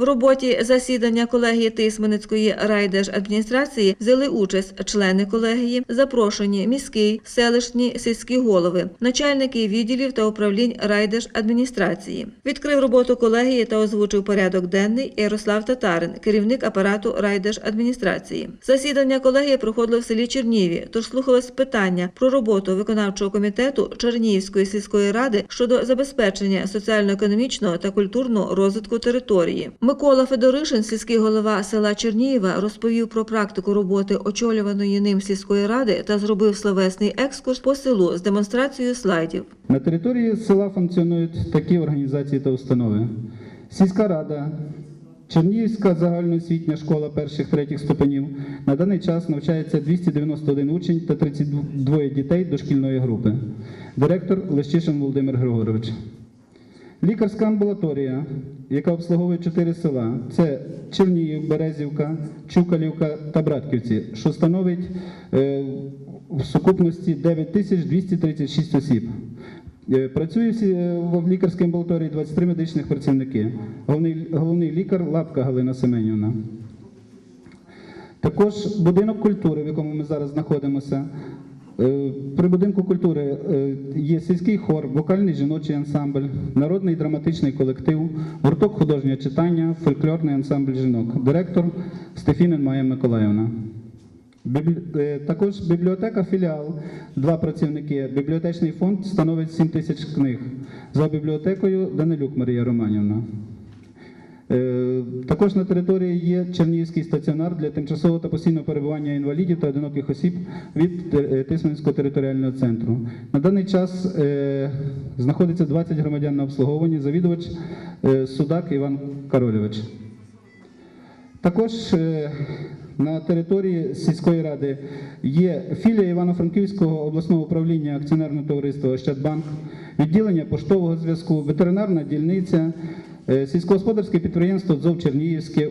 В роботі засідання колегії Тисменецької райдержадміністрації взяли участь члени колегії, запрошені міський, селищні, сільські голови, начальники відділів та управлінь райдержадміністрації. Відкрив роботу колегії та озвучив порядок денний Ярослав Татарин, керівник апарату райдержадміністрації. Засідання колегії проходило в селі Черніві, тож слухалось питання про роботу виконавчого комітету Чернігівської сільської ради щодо забезпечення соціально-економічного та культурного розвитку території. Микола Федоришин, сільський голова села Чернієва, розповів про практику роботи очолюваної ним сільської ради та зробив словесний екскурс по селу з демонстрацією слайдів. На території села функціонують такі організації та установи: сільська рада, Чернігівська загальноосвітня школа перших третіх ступенів. На даний час навчається 291 учень та 32 дітей дошкільної групи. Директор Лещишин Володимир Григорович. Лікарська амбулаторія, яка обслуговує чотири села: це Чернігів, Березівка, Чукалівка та Братківці, що становить е, в сукупності 9236 осіб. Е, Працює е, в лікарській амбулаторії 23 медичних працівники. Головний, головний лікар Лапка Галина Семенівна. Також будинок культури, в якому ми зараз знаходимося. Е, При будинку культури е, є сільський хор, вокальний жіночий ансамбль, народний драматичний колектив, гурток художнього читання, фольклорний ансамбль жінок, директор Стефінин Майя Миколаївна. Е, Також бібліотека філіал, два працівники. Бібліотечний фонд становить 7 тисяч книг. За бібліотекою Данилюк Марія Романівна. Е, Також на території є Чернігівський стаціонар для тимчасового та постійного перебування інвалідів та одиноких осіб від е, Тисменського територіального центру. На даний час е, знаходиться 20 громадян на обслуговуванні, завідувач Судак Іван Карольович. Також на території сільської ради є філія Івано-Франківського обласного управління акціонерного товариства Ощадбанк, відділення поштового зв'язку, ветеринарна дільниця, сільськогосподарське підприємство ДЗОВ Чернігівське,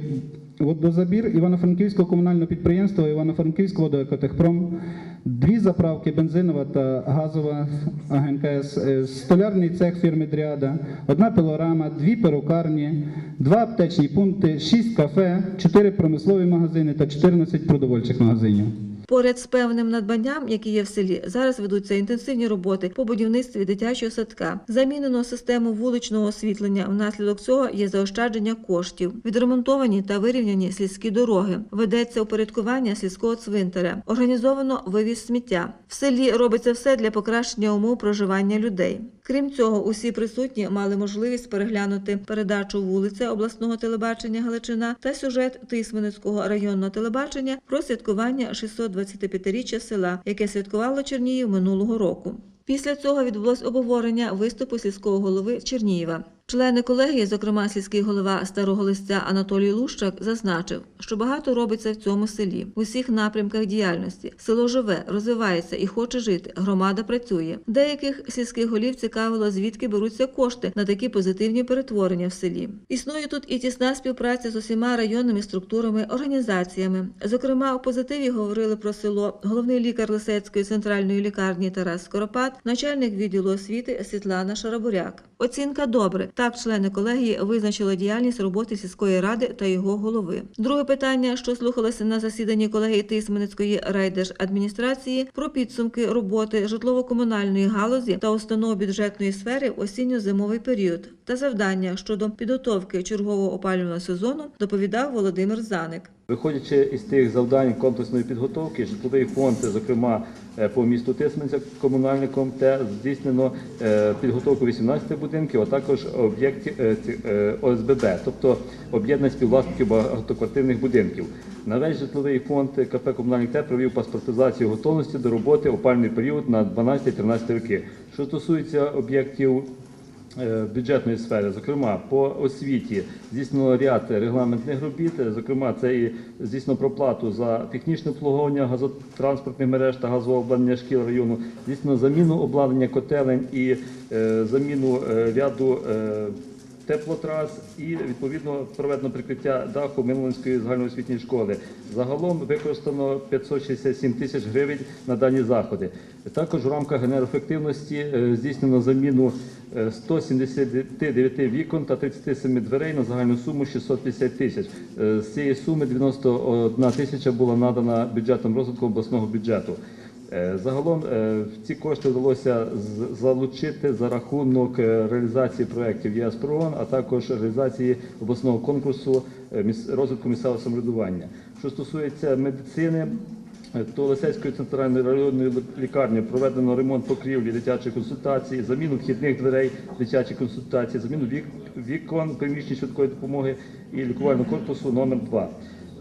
водозабір Івано-Франківського комунального підприємства Івано-Франківського водоекотехпром, дві заправки бензинова та газова АГНКС, е, столярний цех фірми Дріада, одна пилорама, дві перукарні, два аптечні пункти, шість кафе, чотири промислові магазини та 14 продовольчих магазинів. Поряд з певним надбанням, які є в селі, зараз ведуться інтенсивні роботи по будівництві дитячого садка. Замінено систему вуличного освітлення. Внаслідок цього є заощадження коштів. Відремонтовані та вирівняні сільські дороги. Ведеться упорядкування сільського цвинтаря. Організовано вивіз сміття. В селі робиться все для покращення умов проживання людей. Крім цього, усі присутні мали можливість переглянути передачу вулиця обласного телебачення Галичина та сюжет Тисменецького районного телебачення про святкування 625-річчя села, яке святкувало Чернігів минулого року. Після цього відбулось обговорення виступу сільського голови Чернієва. Члени колегії, зокрема сільський голова старого листя Анатолій Лущак, зазначив, що багато робиться в цьому селі в усіх напрямках діяльності. Село живе, розвивається і хоче жити. Громада працює. Деяких сільських голів цікавило, звідки беруться кошти на такі позитивні перетворення в селі. Існує тут і тісна співпраця з усіма районними структурами, організаціями. Зокрема, у позитиві говорили про село головний лікар Лисецької центральної лікарні Тарас Скоропад, начальник відділу освіти Світлана Шарабуряк. Оцінка добре. Так, члени колегії визначили діяльність роботи сільської ради та його голови. Друге питання, що слухалося на засіданні колегії Тисменецької райдержадміністрації, про підсумки роботи житлово-комунальної галузі та установ бюджетної сфери в осінньо-зимовий період та завдання щодо підготовки чергового опалювального сезону доповідав Володимир Заник. Виходячи із тих завдань комплексної підготовки, житловий фонд, зокрема е, по місту Тисменця комунальником, те здійснено е, підготовку 18 будинків, а також об'єктів е, ОСББ, тобто об'єднання співвласників багатоквартирних будинків. На весь житловий фонд КП «Комунальник Т» провів паспортизацію готовності до роботи опальний період на 12-13 роки. Що стосується об'єктів бюджетної сфери, зокрема по освіті, здійснено ряд регламентних робіт. е, Зокрема, це і здійснено проплату за технічне обслуговування газотранспортних мереж та газового обладнання шкіл району, здійснено заміну обладнання котелень і е, заміну е, ряду. Е, Теплотрас і відповідно проведено прикриття даху Милинської загальноосвітньої школи. Загалом використано 567 тисяч гривень на дані заходи. Також в рамках енергоефективності е, здійснено заміну е, 179 вікон та 37 дверей на загальну суму 650 тисяч. Е, З цієї суми 91 тисяча була надана бюджетом розвитку обласного бюджету. Е, Загалом е, ці кошти вдалося залучити за рахунок е, реалізації проєктів ЄС ПРООН, а також реалізації обласного конкурсу розвитку місцевого самоврядування. Що стосується медицини, то Лисецької центральної районної лікарні проведено ремонт покрівлі дитячих консультацій, заміну вхідних дверей дитячих консультацій, заміну вікон приміщень швидкої допомоги і лікувального корпусу номер 2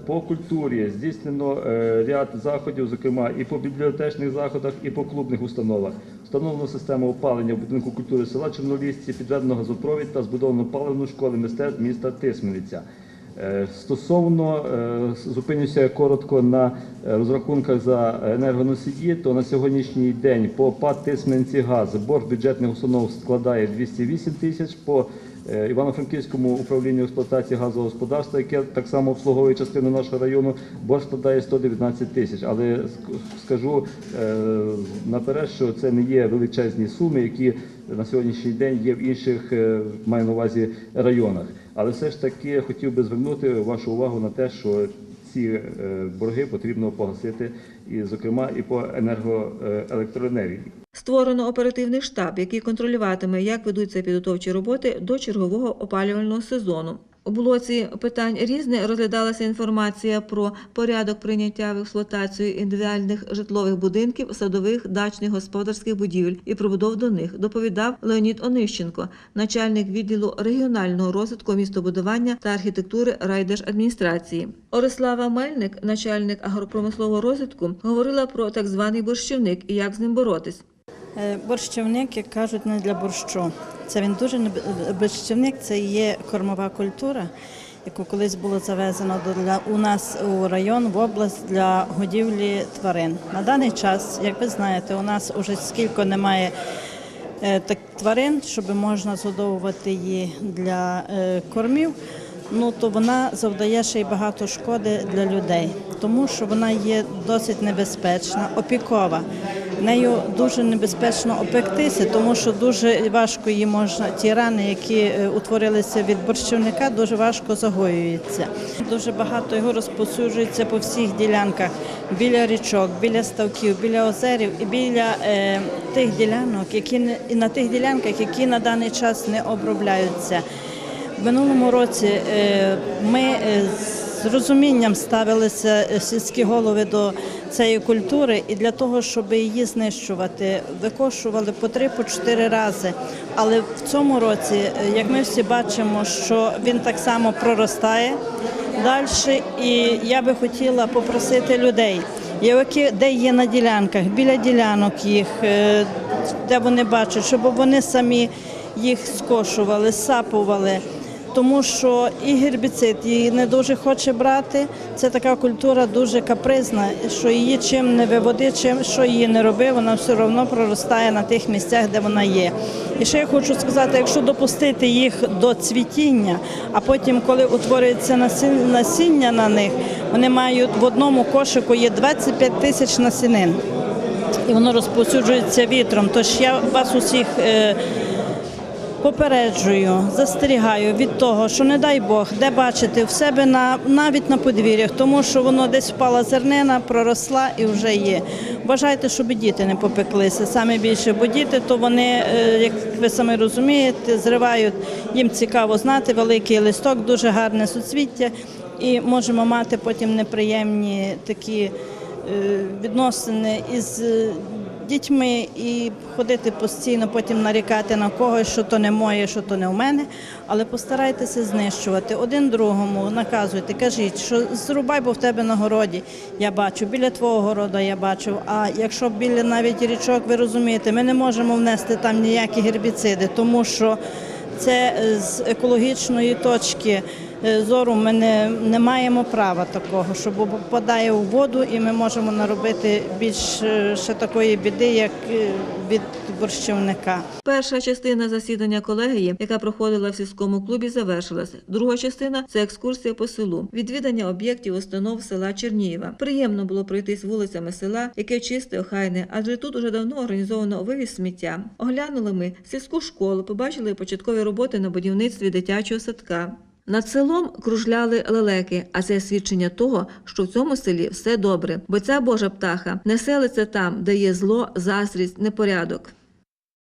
по культурі здійснено е, ряд заходів, зокрема і по бібліотечних заходах, і по клубних установах. Встановлено систему опалення в будинку культури села Чорнолісці, підведено газопровід та збудовано паливну школи мистецтв міста Тисмениця. Е, Стосовно е, зупинюся коротко на розрахунках за енергоносії, то на сьогоднішній день по ПАД Тисменці газ борг бюджетних установ складає 208 тисяч. По Івано-Франківському управлінню експлуатації газового господарства, яке так само обслуговує частину нашого району, борг складає 119 тисяч. Але скажу е, наперед, що це не є величезні суми, які на сьогоднішній день є в інших, е, маю на увазі, районах. Але все ж таки хотів би звернути вашу увагу на те, що ці е, борги потрібно погасити, і, зокрема, і по енергоелектроенергії. Створено оперативний штаб, який контролюватиме, як ведуться підготовчі роботи до чергового опалювального сезону. У блоці питань різне розглядалася інформація про порядок прийняття в експлуатацію індивідуальних житлових будинків, садових, дачних господарських будівель і прибудов до них. Доповідав Леонід Онищенко, начальник відділу регіонального розвитку містобудування та архітектури райдержадміністрації. Орислава Мельник, начальник агропромислового розвитку, говорила про так званий борщівник і як з ним боротись. Е, Борщівник, як кажуть, не для борщу. Це він дуже неб- борщівник це є кормова культура, яку колись було завезено для у нас у район в область для годівлі тварин. На даний час, як ви знаєте, у нас уже скільки немає е, так тварин, щоб можна згодовувати її для е, кормів. Ну то вона завдає ще й багато шкоди для людей, тому що вона є досить небезпечна, опікова. Нею дуже небезпечно опектися, тому що дуже важко її можна. Ті рани, які е, утворилися від борщівника, дуже важко загоюються. Дуже багато його розповсюджується по всіх ділянках біля річок, біля ставків, біля озерів і біля е, тих ділянок, які не і на тих ділянках, які на даний час не обробляються. В минулому році е, ми е, з розумінням ставилися е, сільські голови до цієї культури, і для того, щоб її знищувати, викошували по три, по чотири рази. Але в цьому році, е, як ми всі бачимо, що він так само проростає далі, і я би хотіла попросити людей, які де є на ділянках, біля ділянок їх, е, де вони бачать, щоб вони самі їх скошували, сапували. Тому що і гербіцид її не дуже хоче брати. Це така культура дуже капризна, що її чим не виводи, чим що її не роби, вона все одно проростає на тих місцях, де вона є. І ще я хочу сказати, якщо допустити їх до цвітіння, а потім, коли утворюється насіння, на них, вони мають в одному кошику є 25 тисяч насінин і воно розповсюджується вітром. Тож я вас усіх е, попереджую, застерігаю від того, що не дай Бог, де бачите в себе на навіть на подвір'ях, тому що воно десь впала зернина, проросла і вже є. Бажайте, щоб діти не попеклися саме більше, бо діти то вони, е, як ви самі розумієте, зривають. Їм цікаво знати великий листок, дуже гарне суцвіття, і можемо мати потім неприємні такі е, відносини із е, дітьми і ходити постійно, потім нарікати на когось, що то не моє, що то не в мене. Але постарайтеся знищувати один другому, наказуйте, кажіть, що зрубай, бо в тебе на городі. Я бачу, біля твого городу я бачу. А якщо біля навіть річок, ви розумієте, ми не можемо внести там ніякі гербіциди, тому що це з екологічної точки зору ми не, не маємо права такого, що попадає у воду, і ми можемо наробити більш е, такої біди, як е, від борщівника. Перша частина засідання колегії, яка проходила в сільському клубі, завершилася. Друга частина це екскурсія по селу, відвідання об'єктів установ села Чернієва. Приємно було пройтись вулицями села, яке чисте, охайне, адже тут уже давно організовано вивіз сміття. Оглянули ми сільську школу, побачили початкові роботи на будівництві дитячого садка. Над селом кружляли лелеки, а це свідчення того, що в цьому селі все добре, бо ця Божа птаха не селиться там, де є зло, засрість, непорядок.